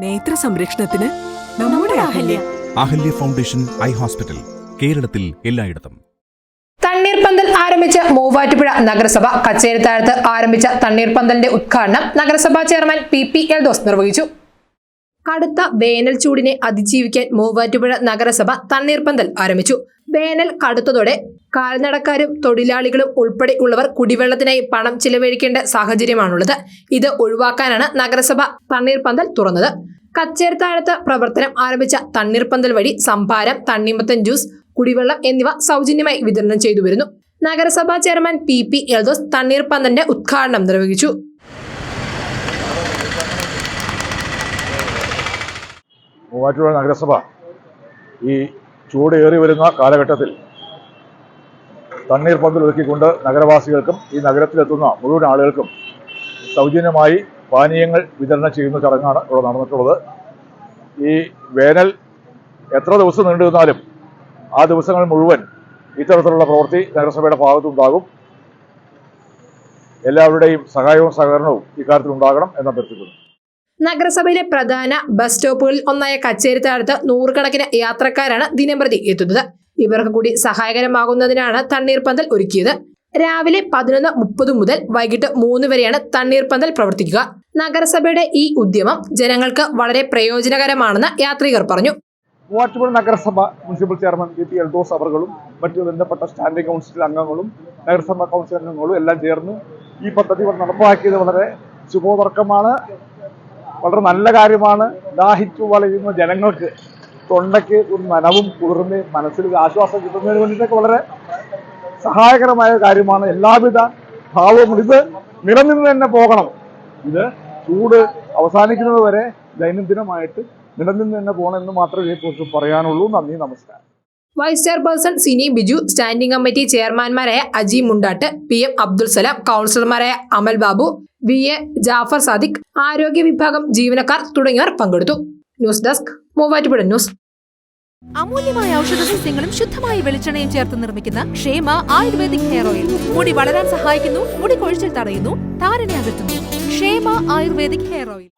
നേത്ര സംരക്ഷണത്തിന് നമ്മുടെ Ahalya. Ahalya. Foundation eye hospital കേരളത്തിൽ എല്ലായിടത്തും. തണ്ണീർപന്തൽ ആരംഭിച്ച മൂവാറ്റുപുഴ നഗരസഭ കച്ചേരിത്താഴത്ത് ആരംഭിച്ച തണ്ണീർപന്തലിന്റെ ഉദ്ഘാടനം നഗരസഭാ chairman P P Eldhose നിർവഹിച്ചു. കടുത്ത വേനൽ ചൂടിനെ അതിജീവിക്കാൻ മൂവാറ്റുപുഴ നഗരസഭ തണ്ണീർപന്തൽ ആരംഭിച്ചു. വേനൽ കടുത്തതോടെ കാൽനടക്കാരും തൊഴിലാളികളും ഉൾപ്പെടെ ഉള്ളവർ കുടിവെള്ളത്തിനായി പണം ചിലവഴിക്കേണ്ട സാഹചര്യമാണുള്ളത്. ഇത് ഒഴിവാക്കാനാണ് നഗരസഭ തണ്ണീർപ്പന്തൽ തുറന്നത്. കച്ചേരത്താഴത്ത് പ്രവർത്തനം ആരംഭിച്ച തണ്ണീർപ്പന്തൽ വഴി സംഭാരം തണ്ണിമത്തൻ ജ്യൂസ് കുടിവെള്ളം എന്നിവ സൗജന്യമായി വിതരണം ചെയ്തു വരുന്നു. നഗരസഭാ ചെയർമാൻ പി പി എൽദോസ് തണ്ണീർപ്പന്തലിന്റെ ഉദ്ഘാടനം നിർവഹിച്ചു. മൂവാറ്റുപുഴ നഗരസഭ ഈ ചൂടേറി വരുന്ന കാലഘട്ടത്തിൽ തണ്ണീർപ്പന്തൽ ഒരുക്കിക്കൊണ്ട് നഗരവാസികൾക്കും ഈ നഗരത്തിലെത്തുന്ന മുഴുവൻ ആളുകൾക്കും സൗജന്യമായി പാനീയങ്ങൾ വിതരണം ചെയ്യുന്ന ചടങ്ങാണ് ഇവിടെ നടന്നിട്ടുള്ളത്. ഈ വേനൽ എത്ര ദിവസം നീണ്ടു നിന്നാലും ആ ദിവസങ്ങൾ മുഴുവൻ ഇത്തരത്തിലുള്ള പ്രവൃത്തി നഗരസഭയുടെ ഭാഗത്തുണ്ടാകും. എല്ലാവരുടെയും സഹായവും സഹകരണവും ഇക്കാര്യത്തിൽ ഉണ്ടാകണം എന്ന് അഭ്യർത്ഥിക്കുന്നു. നഗരസഭയിലെ പ്രധാന ബസ് സ്റ്റോപ്പുകളിൽ ഒന്നായ കച്ചേരിത്താഴത്ത് നൂറുകണക്കിന് യാത്രക്കാരാണ് ദിനംപ്രതി എത്തുന്നത്. ഇവർക്ക് കൂടി സഹായകരമാകുന്നതിനാണ് തണ്ണീർപ്പന്തൽ ഒരുക്കിയത്. രാവിലെ പതിനൊന്ന് മുപ്പത് മുതൽ വൈകിട്ട് മൂന്ന് വരെയാണ് തണ്ണീർപ്പന്തൽ പ്രവർത്തിക്കുക. നഗരസഭയുടെ ഈ ഉദ്യമം ജനങ്ങൾക്ക് വളരെ പ്രയോജനകരമാണെന്ന് യാത്രികർ പറഞ്ഞു. മൂവാറ്റുപുഴ നഗരസഭ municipal chairman K P Eldhose അവറുകളും മറ്റു ബന്ധപ്പെട്ട സ്റ്റാൻഡിംഗ് കൗൺസിൽ അംഗങ്ങളും നഗരസഭാ കൗൺസിൽ അംഗങ്ങളും എല്ലാം ചേർന്ന് ഈ പദ്ധതി നടപ്പാക്കിയത് വളരെ ശുഭോതർക്കമാണ് വളരെ നല്ല കാര്യമാണ്. ദാഹിച്ചു വളയുന്ന ജനങ്ങൾക്ക് തൊണ്ടയ്ക്ക് ഒരു നനവും കുളിർമയും മനസ്സിൽ ഒരു ആശ്വാസം കിട്ടുന്നതിന് വേണ്ടിയിട്ടൊക്കെ വളരെ സഹായകരമായ കാര്യമാണ്. എല്ലാവിധ ഭാവവും ഇത് നിലനിന്ന് തന്നെ പോകണം. ഇത് ചൂട് അവസാനിക്കുന്നത് വരെ ദൈനംദിനമായിട്ട് നിലനിന്ന് തന്നെ പോകണം എന്ന് മാത്രമേ ഇതിനെക്കുറിച്ച് പറയാനുള്ളൂ. നന്ദി നമസ്കാരം. Vice chairperson Sini Biju standing committee ചെയർമാൻമാരായ Aji Mundatt P M Abdul Salam കൗൺസിലർമാരായ അമൽ ബാബു വി എ ജാഫർ സാദിഖ് ആരോഗ്യ വിഭാഗം ജീവനക്കാർ തുടങ്ങിയവർ പങ്കെടുത്തു. News desk Muvattupuzha news. അമൂല്യമായ ഔഷധ സസ്യങ്ങളും ശുദ്ധമായ വെളിച്ചെണ്ണയും ചേർത്ത് നിർമ്മിക്കുന്ന ക്ഷേമ ആയുർവേദിക് ഹെയർ ഓയിൽ. മുടി വളരാൻ സഹായിക്കുന്നു മുടി കൊഴിച്ചിൽ തടയുന്നു താരനെ അകറ്റുന്നു. ക്ഷേമ ആയുർവേദിക് ഹെയർ ഓയിൽ.